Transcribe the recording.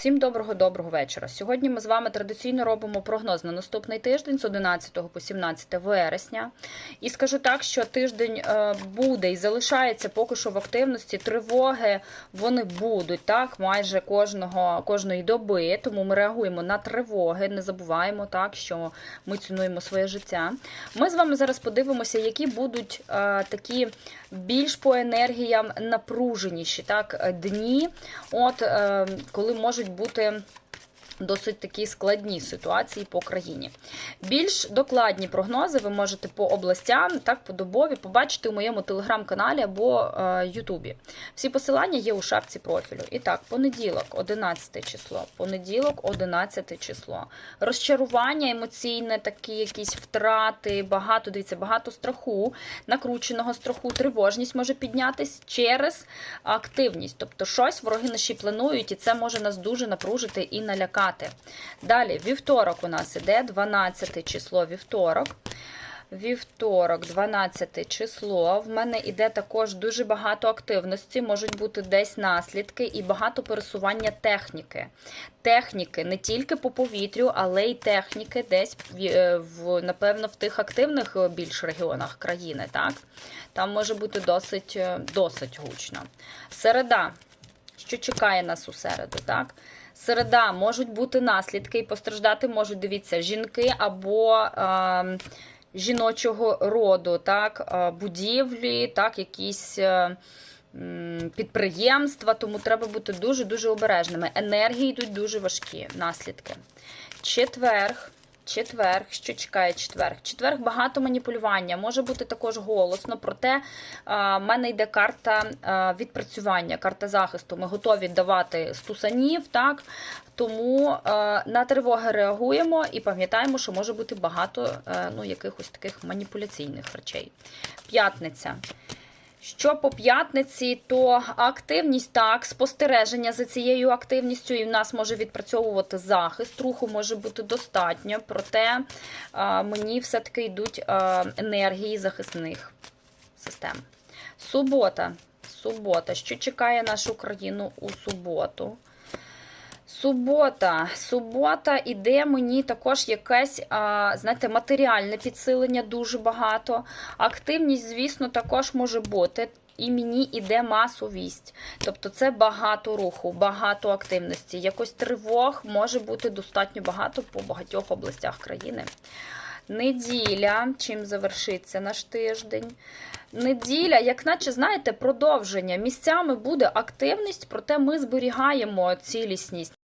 Всім доброго-доброго вечора. Сьогодні ми з вами традиційно робимо прогноз на наступний тиждень з 11 по 17 вересня. І скажу так, що тиждень е, буде і залишається поки що в активності. Тривоги вони будуть так майже кожного кожної доби. Тому ми реагуємо на тривоги. Не забуваємо так, що ми цінуємо своє життя. Ми з вами зараз подивимося, які будуть е, такі більш по енергіям напруженіші так дні. От е, коли можуть бути досить такі складні ситуації по країні. Більш докладні прогнози ви можете по областям, так по добові побачити у моєму телеграм-каналі або е, Ютубі. Всі посилання є у шапці профілю. І так, понеділок, 11 число, понеділок, 11 число. Розчарування емоційне, такі якісь втрати, багато, дивіться, багато страху, накрученого страху, тривожність може піднятись через активність. Тобто щось вороги наші планують, і це може нас дуже напружити і налякати. Далі, вівторок у нас іде 12 число вівторок. Вівторок, 12 число. В мене іде також дуже багато активності, можуть бути десь наслідки і багато пересування техніки. Техніки не тільки по повітрю, але й техніки десь в, е, напевно в тих активних е, більш регіонах країни. Так? Там може бути досить, е, досить гучно. Середа. Що чекає нас у середу, так? Середа можуть бути наслідки, і постраждати можуть, дивіться, жінки або е, жіночого роду, так, е, будівлі, так, якісь е, підприємства, тому треба бути дуже-дуже обережними. Енергії йдуть дуже важкі наслідки. Четверг. Четверг, що чекає четверг? Четверг багато маніпулювання, може бути також голосно, проте в мене йде карта відпрацювання, карта захисту. Ми готові давати стусанів, так? Тому на тривоги реагуємо і пам'ятаємо, що може бути багато а, ну, якихось таких маніпуляційних речей. П'ятниця. Що по п'ятниці, то активність так, спостереження за цією активністю, і в нас може відпрацьовувати захист, руху може бути достатньо, проте мені все-таки йдуть енергії захисних систем. Субота. Субота. Що чекає нашу країну у суботу? Субота. Субота іде мені також якесь, знаєте, матеріальне підсилення дуже багато. Активність, звісно, також може бути. І мені іде масовість. Тобто це багато руху, багато активності. Якось тривог може бути достатньо багато по багатьох областях країни. Неділя, чим завершиться наш тиждень. Неділя, як наче, знаєте, продовження. Місцями буде активність, проте ми зберігаємо цілісність.